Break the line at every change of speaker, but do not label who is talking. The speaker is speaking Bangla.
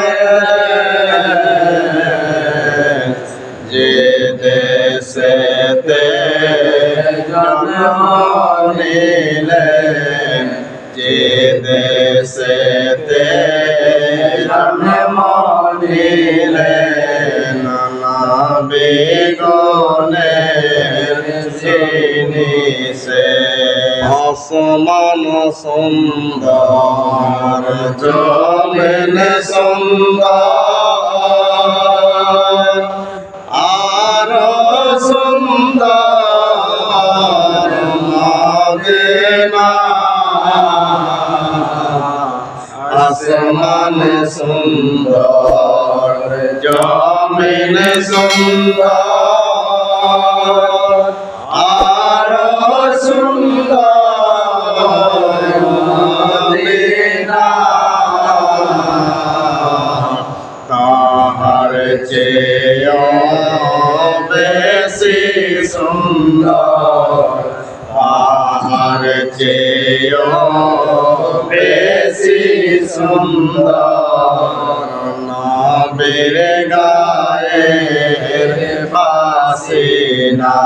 ਹੈ ਜੇ ਸੇ ਤੇ ਜਨ ਲੈ ਜੇ ਤੇ আসমান সুন্দর জমিন সুন্দর আরও সুন্দর মদিনা। আসমান সুন্দর জমিন সুন্দর। চেয়েও বেশি সুন্দর। আমার চেয়েও বেশি সুন্দর। নবীর গায়ের পাশে না